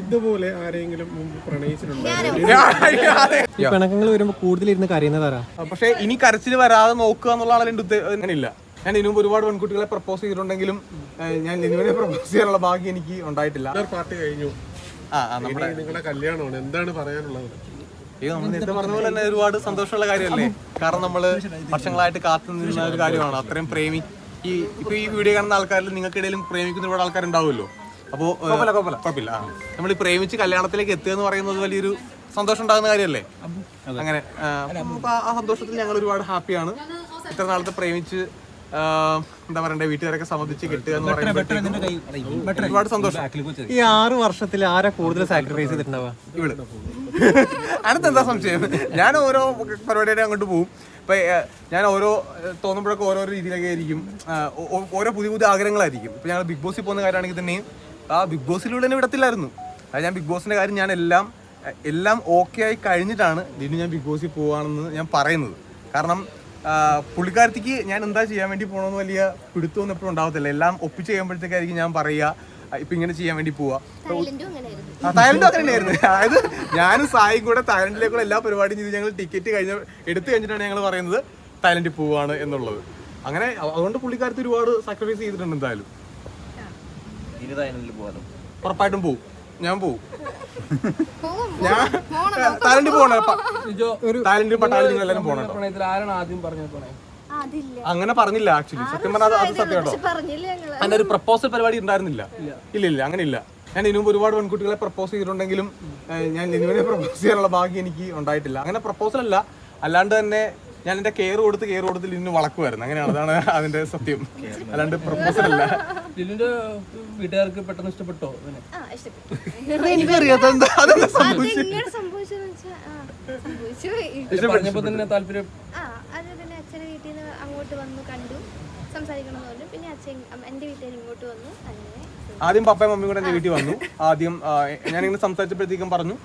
ഇതുപോലെ ആരെങ്കിലും മുമ്പ് പ്രണയിച്ചിട്ടുണ്ടോ പിണക്കങ്ങൾ വരുമ്പോ കൂടുതൽ ഇരുന്ന് കരയുന്നതാരാ പക്ഷെ ഇനി കരച്ചിൽ വരാതെ നോക്കുക എന്നുള്ളതാണ് എന്റെ ഉദ്ദേ- അങ്ങനെയില്ല. ഞാൻ ഇതിനു ഒരുപാട് പെൺകുട്ടികളെ പ്രപ്പോസ് ചെയ്തിട്ടുണ്ടെങ്കിലും ഞാൻ ലിനുവിനെ പ്രപ്പോസ് ചെയ്യാനുള്ള ഭാഗ്യം എനിക്ക് ഉണ്ടായിട്ടില്ല. പാർട്ടി കഴിഞ്ഞു. ആ നമ്മുടെ നിങ്ങളുടെ കല്യാണമാണ്. എന്താണ് പറയാനുള്ളത്? അയ്യോ നമ്മൾ നേരത്തെ പറഞ്ഞ പോലെ തന്നെ ഒരുപാട് സന്തോഷമുള്ള കാര്യമല്ലേ? കാരണം നമ്മൾ വർഷങ്ങളായിട്ട് കാത്തു നിന്ന ഒരു കാര്യമാണ്. അത്രയും പ്രേമി ഈ ഇപ്പൊ ഈ വീഡിയോ കാണുന്ന ആൾക്കാരിൽ നിങ്ങൾക്കിടയിലും പ്രേമിക്കുന്ന ഒരുപാട് ആൾക്കാരുണ്ടാവുമല്ലോ? അപ്പോ കുഴപ്പമില്ല നമ്മൾ ഈ പ്രേമിച്ച് കല്യാണത്തിലേക്ക് എത്തുക എന്ന് പറയുന്നത് വലിയൊരു സന്തോഷം ഉണ്ടാകുന്ന കാര്യമല്ലേ? അങ്ങനെ ആ, സന്തോഷത്തിൽ ഞങ്ങൾ ഒരുപാട് ഹാപ്പിയാണ് ഇത്ര നാളത്തെ പ്രേമിച്ച് എന്താ പറയണ്ടേ വീട്ടുകാരൊക്കെ സംബന്ധിച്ച് കിട്ടുക എന്ന് പറയുന്നത് ഒരുപാട് സന്തോഷം. ഈ ആറ് വർഷത്തിൽ ആരാ കൂടുതൽ സാക്രിഫൈസ് ചെയ്തിട്ടുണ്ടാവുക? ഇവൾ അതിനകത്ത് എന്താ സംശയം? ഞാൻ ഓരോ പരിപാടിയായിട്ട് അങ്ങോട്ട് പോകും ഇപ്പൊ ഞാൻ ഓരോ തോന്നുമ്പോഴൊക്കെ ഓരോ രീതിയിലൊക്കെ ആയിരിക്കും. ഓരോ പുതിയ പുതിയ ആഗ്രഹങ്ങളായിരിക്കും. ഇപ്പൊ ഞങ്ങൾ ബിഗ് ബോസിൽ പോകുന്ന കാര്യമാണെങ്കിൽ തന്നെയും ആ ബിഗ് ബോസിലൂടെ തന്നെ വിടത്തില്ലായിരുന്നു. അത് ഞാൻ ബിഗ് ബോസിന്റെ കാര്യം ഞാൻ എല്ലാം എല്ലാം ഓക്കെ ആയി കഴിഞ്ഞിട്ടാണ് ഇതിന് ഞാൻ ബിഗ് ബോസിൽ പോവാണെന്ന് ഞാൻ പറയുന്നത്. കാരണം പുള്ളിക്കാരത്തിക്ക് ഞാൻ എന്താ ചെയ്യാൻ വേണ്ടി പോകണമെന്ന് വലിയ പിടുത്തമൊന്നും എപ്പോഴും ഉണ്ടാവത്തില്ല. എല്ലാം ഒപ്പിച്ച് കഴിയുമ്പോഴത്തേക്കായിരിക്കും ഞാൻ പറയുക ഇപ്പം ഇങ്ങനെ ചെയ്യാൻ വേണ്ടി പോവാ. തായ്ലൻഡ് അങ്ങനെ തന്നെയായിരുന്നു. അതായത് ഞാനും സായും കൂടെ തായ്ലൻഡിലേക്കുള്ള എല്ലാ പരിപാടിയും ചെയ്ത് ഞങ്ങൾ ടിക്കറ്റ് കഴിഞ്ഞ എടുത്തു കഴിഞ്ഞിട്ടാണ് ഞങ്ങൾ പറയുന്നത് തായ്ലൻഡിൽ പോവാണ് എന്നുള്ളത്. അങ്ങനെ അതുകൊണ്ട് പുള്ളിക്കാരത്ത് ഒരുപാട് സാക്രിഫൈസ് ചെയ്തിട്ടുണ്ട് എന്തായാലും. ഇനി തായ്ലൻഡിൽ പോകാലോ. ഉറപ്പായിട്ടും പോകും. ഞാൻ പോകും. ഞാൻ തായ്ലൻഡിൽ പോകണ തായ്ലൻഡിൽ പട്ടാളി എല്ലാവരും പോകണം കേട്ടോ. പ്രണയത്തിൽ ആരാണ് ആദ്യം പറഞ്ഞത് പ്രണയം ആ, അതില്ല. അങ്ങനെ പറഞ്ഞില്ല ആക്ച്വലി സത്യം പറഞ്ഞാൽ അത് അത് സത്യം കേട്ടോ പറഞ്ഞില്ല ഞങ്ങൾ. അങ്ങനെ ഒരു പ്രപ്പോസൽ പരിപാടി ഉണ്ടായിരുന്നില്ല. ഇല്ല. ഇല്ല അങ്ങനെ ഇല്ല. ഞാൻ ഇതിനു മുമ്പ് ഒരുപാട് പെൺകുട്ടികളെ പ്രപ്പോസ് ചെയ്തിട്ടുണ്ടെങ്കിലും ഏഹ്, ഞാൻ ലിനുവിനെ പ്രപ്പോസ് ചെയ്യാനുള്ള ഭാഗ്യം എനിക്ക് ഉണ്ടായിട്ടില്ല. അങ്ങനെ പ്രപ്പോസൽ അല്ല. അല്ലാണ്ട് തന്നെ ഞാൻ എന്റെ കെയർ കൊടുത്ത് കെയർ കൊടുത്ത് ലിനു വളക്കുമായിരുന്നു അങ്ങനെയാണ് അതാണ് അതിന്റെ സത്യം. അല്ലാണ്ട് പ്രപ്പോസൽ അല്ല ലില്ലിന്റെ വീട്ടുകാർക്ക് പെട്ടെന്ന് ഇഷ്ടപ്പെട്ടോ എനിക്കറിയാത്ത എന്താ അതെന്താ സംഭവിച്ചു. പറഞ്ഞപ്പോ തന്നെ താല്പര്യം ആ അത് പിന്നെ വീട്ടിൽ നിന്ന് അങ്ങോട്ട് വന്നു കണ്ടു. സംസാരിക്കണമെന്ന് പറഞ്ഞു. പിന്നെ അച്ഛൻ എന്റെ ഇങ്ങോട്ട് വന്നു. അങ്ങനെ ആദ്യം പപ്പയും മമ്മിയും കൂടെ എന്റെ വീട്ടിൽ വന്നു. ആദ്യം ഞാനിങ്ങനെ സംസാരിച്ചപ്പോഴത്തേക്കും പറഞ്ഞു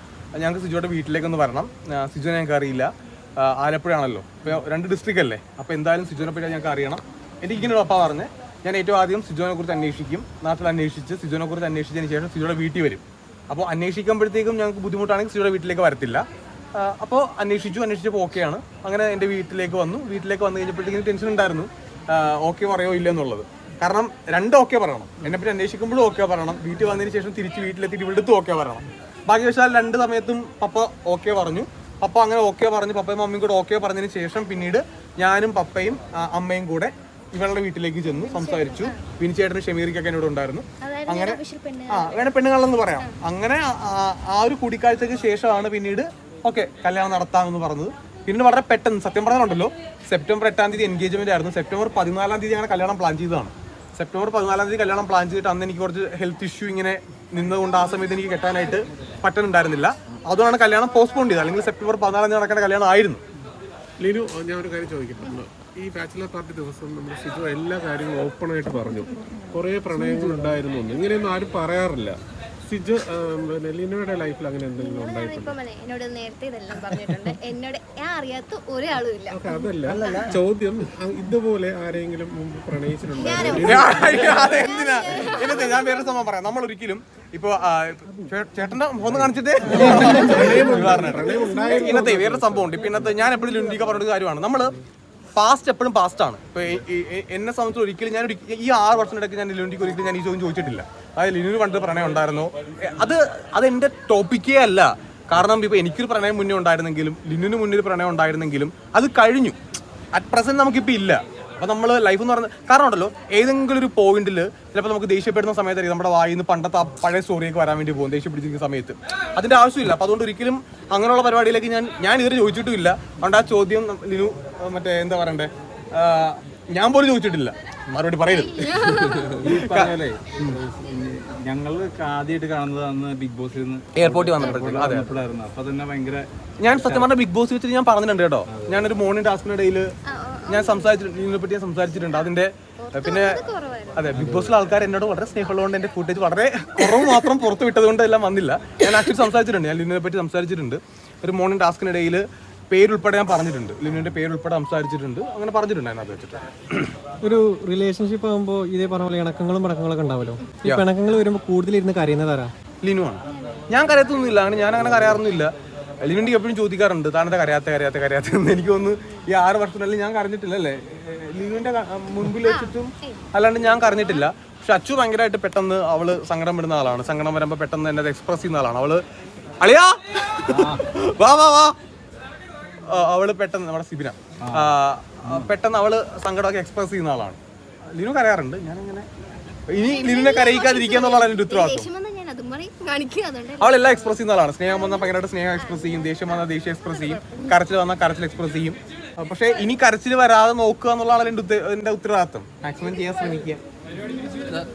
ഞങ്ങൾക്ക് സിജോയുടെ വീട്ടിലേക്കൊന്ന് വരണം. സിജുവിനെ സിജോനെ ഞങ്ങൾക്ക് അറിയില്ല ആലപ്പുഴയാണല്ലോ. അപ്പോൾ രണ്ട് ഡിസ്ട്രിക്റ്റ് അല്ലേ? അപ്പോൾ എന്തായാലും സിജോനെ പറ്റി ഞങ്ങൾക്ക് അറിയണം. എനിക്ക് ഇങ്ങനെ ഉറപ്പാ പറഞ്ഞ്. ഞാൻ ഏറ്റവും ആദ്യം സിജോനെ കുറിച്ച് അന്വേഷിക്കും. നാട്ടിൽ അന്വേഷിച്ച് സിജോനെ കുറിച്ച് അന്വേഷിച്ചതിന് ശേഷം സിജോയുടെ വീട്ടിൽ വരും. അപ്പോൾ അന്വേഷിക്കുമ്പോഴത്തേക്കും ഞങ്ങൾക്ക് ബുദ്ധിമുട്ടാണെങ്കിൽ സിജോയുടെ വീട്ടിലേക്ക് വരത്തില്ല. അപ്പോൾ അന്വേഷിച്ചു അന്വേഷിച്ചപ്പോൾ ഓക്കെയാണ് അങ്ങനെ എന്റെ വീട്ടിലേക്ക് വന്നു. വീട്ടിലേക്ക് വന്നു കഴിഞ്ഞപ്പോഴത്തേക്കും ടെൻഷൻ ഉണ്ടായിരുന്നു. ഓക്കെ പറയോ ഇല്ല എന്നുള്ളത്. കാരണം രണ്ട് ഓക്കെ പറയണം. എന്നെ പറ്റി അന്വേഷിക്കുമ്പോഴും ഓക്കെ പറയണം. വീട്ടിൽ വന്നതിന് ശേഷം തിരിച്ച് വീട്ടിലെത്തിയിട്ട് ഇവിടുത്തെ ഓക്കെ പറയണം. ഭാഗ്യവശാൽ രണ്ട് സമയത്തും പപ്പ ഓക്കെ പറഞ്ഞു. പപ്പ അങ്ങനെ ഓക്കെ പറഞ്ഞ് പപ്പയും മമ്മിയും കൂടെ ഓക്കെ പറഞ്ഞതിന് ശേഷം പിന്നീട് ഞാനും പപ്പയും അമ്മയും കൂടെ ഇവളുടെ വീട്ടിലേക്ക് ചെന്നു സംസാരിച്ചു. വിനിച്ചേട്ടനും ഷമീറിക്കൊക്കെ എന്നോട് ഉണ്ടായിരുന്നു. അങ്ങനെ ആ വേണേ പെണ്ണുങ്ങളെന്ന് പറയാം. അങ്ങനെ ആ- ഒരു കൂടിക്കാഴ്ചക്ക് ശേഷമാണ് പിന്നീട് ഓക്കെ കല്യാണം നടത്താമെന്ന് പറഞ്ഞത്. പിന്നെ വളരെ പെട്ടെന്ന് സത്യം പറഞ്ഞുണ്ടല്ലോ സെപ്റ്റംബർ എട്ടാം തീയതി എൻഗേജ്മെന്റ് ആയിരുന്നു. സെപ്റ്റംബർ പതിനാലാം തീയതി ഞങ്ങൾ കല്യാണം പ്ലാൻ ചെയ്തതാണ്. സെപ്റ്റംബർ പതിനാലാം തീയതി കല്യാണം പ്ലാൻ ചെയ്തിട്ട് അന്ന് എനിക്ക് കുറച്ച് ഹെൽത്ത് ഇഷ്യൂ ഇങ്ങനെ നിന്നുകൊണ്ട് ആ സമയത്ത് എനിക്ക് കെട്ടാനായിട്ട് പറ്റുന്നുണ്ടായിരുന്നില്ല അതുകൊണ്ടാണ് കല്യാണം പോസ്റ്റ്പോൺ ചെയ്തത്. അല്ലെങ്കിൽ സെപ്റ്റംബർ പതിനാലാം നടക്കേണ്ട കല്യാണം ആയിരുന്നു. ലിനു ഞാൻ ഒരു കാര്യം ചോദിക്കട്ടെ. ഈ ബാച്ചിലർ പാർട്ടി ദിവസം നമ്മൾ സിജു എല്ലാ കാര്യങ്ങളും ഓപ്പണായിട്ട് പറഞ്ഞു. കുറേ പ്രണയങ്ങൾ ഉണ്ടായിരുന്നു എന്ന്. ഇങ്ങനെയൊന്നും ആരും പറയാറില്ല. സിജു പിന്നെ ലിനുയുടെ ലൈഫിൽ അങ്ങനെ എന്തെങ്കിലും ഉണ്ടായിട്ടുണ്ടോ? ഇപ്പം മനെ എന്നോട് നേരത്തെ ഇതെല്ലാം പറഞ്ഞിട്ടുണ്ട്. എന്നോട് ഞാൻ അറിയാത്ത ഒരാളും ഇല്ല. ഓക്കെ അതല്ല. ചോദ്യം ഇതുപോലെ ആരെങ്കിലും മുമ്പ് പ്രണയിച്ചിട്ടുണ്ടോ? അതെന്തിനാ? എന്നിട്ട് ഞാൻ വേറെ സംഭവം പറയാം. നമ്മൾ ഒരിക്കലും ഇപ്പൊ ആ, ചേ- ചേട്ടന്റെ ഒന്ന് കാണിച്ചിട്ട്? ഇന്നത്തെ വേറെ സംഭവം ഉണ്ട് ഇപ്പൊ ഇന്നത്തെ ഞാൻ എപ്പോഴും ലുണ്ടിക്ക പറഞ്ഞൊരു കാര്യമാണ്. നമ്മൾ പാസ്റ്റ് എപ്പോഴും പാസ്റ്റ് ആണ്. ഇപ്പൊ ഈ- ഈ- ഈ- എന്നെ സംബന്ധിച്ച് ഒരിക്കലും ഞാൻ ഈ ആറ് വർഷത്തിനിടയ്ക്ക് ഞാൻ ലുണ്ടിക്ക് ഒരിക്കലും ഞാൻ ഈ ചോദ്യം ചോദിച്ചിട്ടില്ല. അതായത് ലിനു പണ്ട് പ്രണയം ഉണ്ടായിരുന്നു. അത് അത് എന്റെ ടോപ്പിക്കേ അല്ല. കാരണം ഇപ്പൊ എനിക്കൊരു പ്രണയം മുന്നേ ഉണ്ടായിരുന്നെങ്കിലും ലിനുവിന് മുന്നേ ഒരു പ്രണയം ഉണ്ടായിരുന്നെങ്കിലും അത് കഴിഞ്ഞു. അറ്റ് പ്രസന്റ് നമുക്കിപ്പോ ഇല്ല. അപ്പൊ നമ്മൾ ലൈഫ് എന്ന് പറയുന്നത് കാരണം ഉണ്ടല്ലോ ഏതെങ്കിലും ഒരു പോയിന്റിൽ ചിലപ്പോൾ നമുക്ക് ദേഷ്യപ്പെടുന്ന സമയത്തായിരിക്കും നമ്മുടെ വായിൽ നിന്ന് പണ്ടത്തെ ആ പഴയ സ്റ്റോറിയൊക്കെ വരാൻ വേണ്ടി പോകും ദേഷ്യം പിടിച്ചിരിക്കുന്ന സമയത്ത്. അതിന്റെ ആവശ്യമില്ല. അപ്പോൾ അതുകൊണ്ട് ഒരിക്കലും അങ്ങനെയുള്ള പരിപാടിയിലേക്ക് ഞാൻ ഞാൻ ഇതുവരെ ചോദിച്ചിട്ടുമില്ല. അതുകൊണ്ട് ആ ചോദ്യം ലിനു മറ്റേ എന്താ പറയണ്ടേ? ഞാൻ പോലും ചോദിച്ചിട്ടില്ല. മറുപടി പറയരുത്. ഞങ്ങൾ ആദ്യമായിട്ട് കാണുന്നത് അന്ന് ബിഗ് ബോസിൽ നിന്ന് എയർപോർട്ടിൽ വന്നപ്പോഴായിരുന്നു. അപ്പൊ തന്നെ ഭയങ്കര ഞാൻ സത്യം പറഞ്ഞ ബിഗ് ബോസ് വെച്ചിട്ട് ഞാൻ പറഞ്ഞിട്ടുണ്ട് കേട്ടോ. ഞാനൊരു മോർണിംഗ് ടാസ്കിനിടയിൽ ഞാൻ സംസാരിച്ചിട്ടുണ്ട് പറ്റി ഞാൻ സംസാരിച്ചിട്ടുണ്ട്. അതിന്റെ പിന്നെ അതെ ബിഗ് ബോസിലെ ആൾക്കാർ എന്നോട് വളരെ സ്നേഹമുള്ളതുകൊണ്ട് എന്റെ ഫുട്ടേജ് വളരെ കുറവ് മാത്രം പുറത്ത് വിട്ടതുകൊണ്ട് എല്ലാം വന്നില്ല. ഞാൻ ആക്ച്വലി സംസാരിച്ചിട്ടുണ്ട്. ഞാൻ ലിനുവിനെ പറ്റി സംസാരിച്ചിട്ടുണ്ട്. ഒരു മോർണിംഗ് ടാസ്കിനിടയിൽ പേരുൾപ്പെടെ ഞാൻ പറഞ്ഞിട്ടുണ്ട്. ലിനുവിന്റെ പേരുൾപ്പെടെ സംസാരിച്ചിട്ടുണ്ട്. അങ്ങനെ പറഞ്ഞിട്ടുണ്ട് അതിനകത്ത് വെച്ചിട്ട്. ഒരു റിലേഷൻഷിപ്പ് ആകുമ്പോൾ ഇതേ പറഞ്ഞ പോലെ ഇണക്കങ്ങളും പടക്കങ്ങളൊക്കെ ഉണ്ടാവല്ലോ. ഈ പിണക്കങ്ങൾ വരുമ്പോൾ കൂടുതൽ ഇരുന്ന് കരയുന്നതാരാ ലിനു ആണ്. ഞാൻ കരയത്തൊന്നുമില്ല. അങ്ങനെ ഞാൻ അങ്ങനെ കരയാറൊന്നുമില്ല. ലിനുണ്ടി എപ്പോഴും ചോദിക്കാറുണ്ട് താനത്തെ കരയാത്ത കരയാത്ത കരയാത്ത? എനിക്ക് തോന്നുന്നു ഈ ആറ് വർഷത്തിനുള്ളിൽ ഞാൻ കറിഞ്ഞിട്ടില്ല അല്ലേ ലിനുവിന്റെ മുൻപിൽ വെച്ചിട്ടും അല്ലാണ്ട് ഞാൻ കരഞ്ഞിട്ടില്ല. പക്ഷെ അച്ചു ഭയങ്കരമായിട്ട് പെട്ടെന്ന് അവൾ സങ്കടം വിടുന്ന ആളാണ്. സങ്കടം വരുമ്പോൾ പെട്ടെന്ന് എന്നെ എക്സ്പ്രസ് ചെയ്യുന്ന ആളാണ്. അവൾ അളിയാ! വാ വാ വാ. അവൾ പെട്ടെന്ന് നമ്മുടെ സിബിന. പെട്ടെന്ന് അവൾ സങ്കടമൊക്കെ എക്സ്പ്രസ് ചെയ്യുന്ന ആളാണ്. ലിനു കരയാറുണ്ട്. ഞാനിങ്ങനെ ഇനി ലിനുവിനെ കരയിക്കാതിരിക്കുക എന്നുള്ളതാണ് എന്റെ ഉത്തരവാദിത്വം. അവളെല്ലാം എക്സ്പ്രസ് ചെയ്യുന്ന ആളാണ്. സ്നേഹം വന്നാൽ ഭയങ്കരമായിട്ട് സ്നേഹം എക്സ്പ്രസ് ചെയ്യും ദേഷ്യം വന്നാൽ ദേഷ്യം എക്സ്പ്രസ് ചെയ്യും കരച്ചിൽ വന്നാൽ കരച്ചിൽ എക്സ്പ്രസ് ചെയ്യും. പക്ഷേ ഇനി കരച്ചിൽ വരാതെ നോക്കുക എന്നുള്ളതാണ് എന്റെ ഉത്തരവാദിത്തം. മാക്സിമം ചെയ്യാൻ ശ്രമിക്കുക.